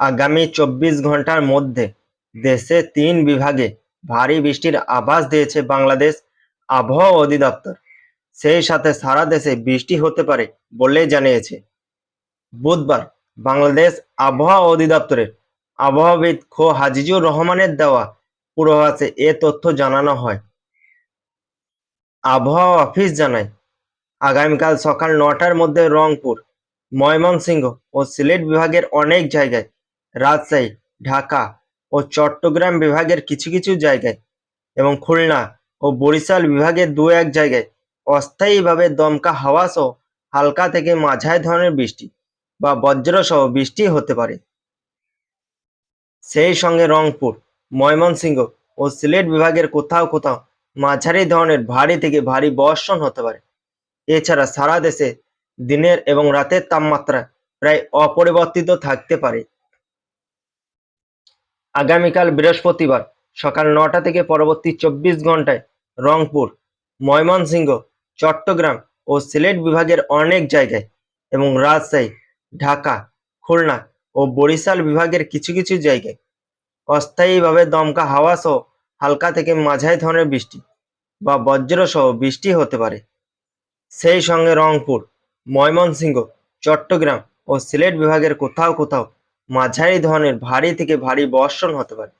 আগামী চব্বিশ ঘণ্টার মধ্যে দেশে তিন বিভাগে ভারী বৃষ্টির আভাস দিয়েছে বাংলাদেশ আবহাওয়া অধিদপ্তর। সেই সাথে সারা দেশে বৃষ্টি হতে পারে বলে জানিয়েছে। বুধবার বাংলাদেশ আবহাওয়া অধিদপ্তরের আবহাওয়াবিদ খো হাজিজুর রহমানের দেওয়া পূর্বাভাসে এ তথ্য জানানো হয়। আবহাওয়া অফিস জানায়, আগামীকাল সকাল নটার মধ্যে রংপুর, ময়মনসিংহ ও সিলেট বিভাগের অনেক জায়গায় রাজশাহী, ঢাকা ও চট্টগ্রাম বিভাগের কিছু কিছু জায়গায় এবং খুলনা ও বরিশাল বিভাগের দু এক জায়গায় অস্থায়ীভাবে দমকা হাওয়া সহ হালকা থেকে মাঝারি ধরনের বৃষ্টি বা বজ্রসহ বৃষ্টি হতে পারে। সেই সঙ্গে রংপুর, ময়মনসিংহ ও সিলেট বিভাগের কোথাও কোথাও মাঝারি ধরনের ভারী থেকে ভারী বর্ষণ হতে পারে। এছাড়া সারা দেশে দিনের এবং রাতের তাপমাত্রা প্রায় অপরিবর্তিত থাকতে পারে। আগামীকাল বৃহস্পতিবার সকাল নটা থেকে পরবর্তী চব্বিশ ঘন্টায় রংপুর, ময়মনসিংহ, চট্টগ্রাম ও সিলেট বিভাগের অনেক জায়গায় এবং রাজশাহী, ঢাকা, খুলনা ও বরিশাল বিভাগের কিছু কিছু জায়গায় অস্থায়ীভাবে দমকা হাওয়া সহ হালকা থেকে মাঝারি ধরনের বৃষ্টি বা বজ্র সহ বৃষ্টি হতে পারে। সেই সঙ্গে রংপুর, ময়মনসিংহ, চট্টগ্রাম ও সিলেট বিভাগের কোথাও কোথাও মাঝারি ধরনের, ভারী থেকে ভারী বর্ষণ হতে পারে।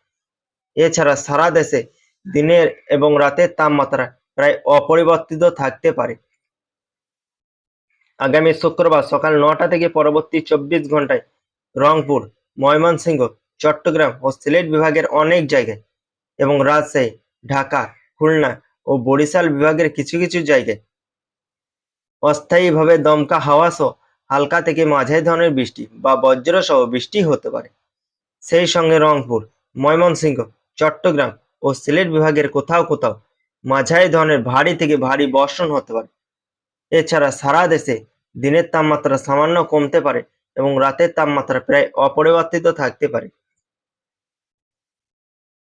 এছাড়া সারা দেশে দিনের এবং রাতের তাপমাত্রা প্রায় অপরিবর্তিত থাকতে পারে। আগামী শুক্রবার সকাল নটা থেকে পরবর্তী চব্বিশ ঘন্টায় রংপুর, ময়মনসিংহ, চট্টগ্রাম ও সিলেট বিভাগের অনেক জায়গায় এবং রাজশাহী, ঢাকা, খুলনা ও বরিশাল বিভাগের কিছু কিছু জায়গায় অস্থায়ীভাবে দমকা হাওয়া সহ হালকা থেকে মাঝারি ধরনের বৃষ্টি বা বজ্র সহ বৃষ্টি হতে পারে। সেই সঙ্গে রংপুর, ময়মনসিংহ, চট্টগ্রাম ও সিলেট বিভাগের কোথাও কোথাও মাঝারি ধরনের ভারী থেকে ভারী বর্ষণ হতে পারে। এছাড়া সারা দেশে দিনের তাপমাত্রা সামান্য কমতে পারে এবং রাতের তাপমাত্রা প্রায় অপরিবর্তিত থাকতে পারে।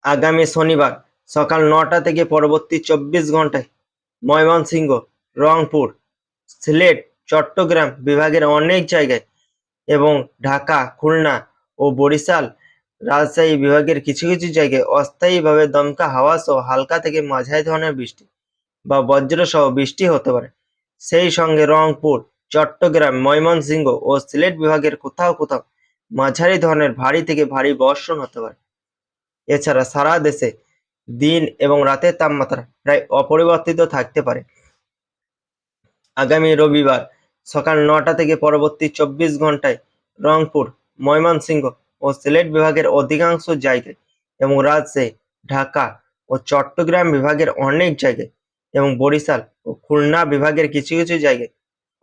আগামী শনিবার সকাল নটা থেকে পরবর্তী চব্বিশ ঘন্টায় ময়মনসিংহ, রংপুর, সিলেট চট্টগ্রাম বিভাগের অনেক জায়গায় এবং ঢাকা, খুলনা ও বরিশাল রাজশাহী বিভাগের কিছু কিছু জায়গায় অস্থায়ীভাবে দমকা হাওয়া সহ হালকা থেকে মাঝারি ধরনের বৃষ্টি বা বজ্র সহ বৃষ্টি হতে পারে। সেই সঙ্গে রংপুর, চট্টগ্রাম, ময়মনসিংহ ও সিলেট বিভাগের কোথাও কোথাও মাঝারি ধরনের ভারী থেকে ভারী বর্ষণ হতে পারে। এছাড়া সারা দেশে দিন এবং রাতের তাপমাত্রা প্রায় অপরিবর্তিত থাকতে পারে। আগামী রবিবার সকাল নটা থেকে পরবর্তী চব্বিশ ঘন্টায় রংপুর, ময়মনসিংহ ও সিলেট বিভাগের অধিকাংশ জায়গায় এবং রাজশাহী, ঢাকা ও চট্টগ্রাম বিভাগের অনেক জায়গায় এবং বরিশাল ও খুলনা বিভাগের কিছু কিছু জায়গায়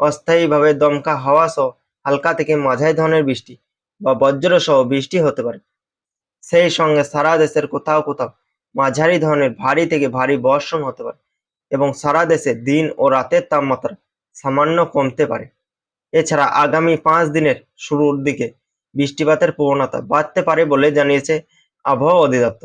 অস্থায়ীভাবে দমকা হাওয়া সহ হালকা থেকে মাঝারি ধরনের বৃষ্টি বা বজ্র সহ বৃষ্টি হতে পারে। সেই সঙ্গে সারা দেশের কোথাও কোথাও মাঝারি ধরনের ভারী থেকে ভারী বর্ষণ হতে পারে এবং সারা দেশে দিন ও রাতের তাপমাত্রা সামান্য কমতে পারে। এছাড়া আগামী পাঁচ দিনের শুরুর দিকে বৃষ্টিপাতের প্রবণতা বাড়তে পারে বলে জানিয়েছে আবহাওয়া অধিদপ্তর।